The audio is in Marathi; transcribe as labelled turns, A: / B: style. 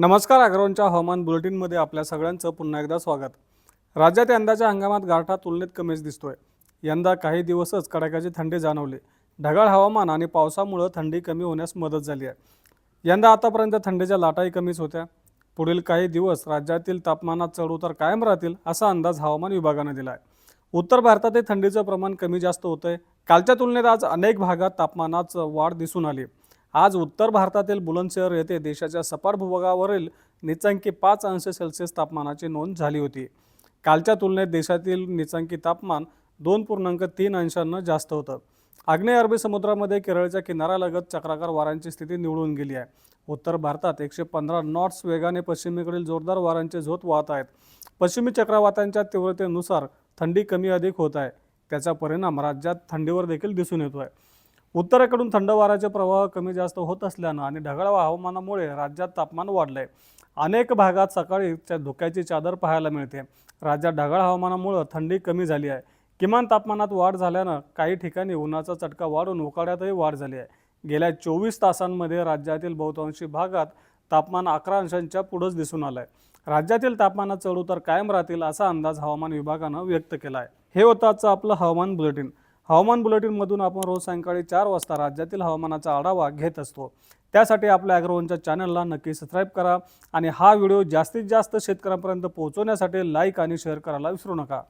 A: नमस्कार अग्रवांच्या हवामान बुलेटिनमध्ये आपल्या सगळ्यांचं पुन्हा एकदा स्वागत. राज्यात यंदाच्या हंगामात गारठा तुलनेत कमीच दिसतोय. यंदा काही दिवसच कडाक्याची थंडी जाणवली. ढगाळ हवामान आणि पावसामुळं थंडी कमी होण्यास मदत झाली आहे. यंदा आतापर्यंत थंडीच्या लाटाही कमीच होत्या. पुढील काही दिवस राज्यातील तापमानात चढउतार कायम राहतील असा अंदाज हवामान विभागानं दिला आहे. उत्तर भारतातही थंडीचं प्रमाण कमी जास्त होतंय. कालच्या तुलनेत आज अनेक भागात तापमानात वाढ दिसून आली आज उत्तर भारतातील बुलंदशहर येथे देशाच्या सपाट भूभागावरील निचांकी पाच अंश सेल्सिअस तापमानाची नोंद झाली होती. कालच्या तुलनेत देशातील निचांकी तापमान दोन पूर्णांक तीन अंशांना जास्त होतं. आग्नेय अरबी समुद्रामध्ये केरळच्या किनाऱ्यालगत चक्राकार वाऱ्यांची स्थिती निवळून गेली आहे. उत्तर भारतात एकशे पंधरा नॉट्स वेगाने पश्चिमेकडील जोरदार वाऱ्यांचे झोत वाहत आहेत. पश्चिमी चक्रवातांच्या तीव्रतेनुसार थंडी कमी अधिक होत आहे. त्याचा परिणाम राज्यात थंडीवर देखील दिसून येतो आहे उत्तरेकडून थंड वाऱ्याचे प्रवाह कमी जास्त होत असल्यानं आणि ढगाळ हवामानामुळे राज्यात तापमान वाढलंय. अनेक भागात सकाळी धुक्याची चादर पाहायला मिळते. राज्यात ढगाळ हवामानामुळं थंडी कमी झाली आहे. किमान तापमानात वाढ झाल्यानं काही ठिकाणी उन्हाचा चटका वाढून उकाड्यातही वाढ झाली आहे. गेल्या चोवीस तासांमध्ये राज्यातील बहुतांशी भागात तापमान अकरा अंशांच्या पुढंच दिसून आलं आहे राज्यातील तापमानात चढउतार कायम राहतील असा अंदाज हवामान विभागानं व्यक्त केला आहे हे होतं आजचं आपलं हवामान बुलेटिन. हवामान बुलेटिनमधून आपण रोज सायंकाळी चार वाजता राज्यातील हवामानाचा आढावा घेत असतो. त्यासाठी आपल्या ॲग्रोवनच्या चॅनलला नक्की सबस्क्राईब करा आणि हा व्हिडिओ जास्तीत जास्त शेतकऱ्यांपर्यंत पोहोचवण्यासाठी लाईक आणि शेअर करायला विसरू नका.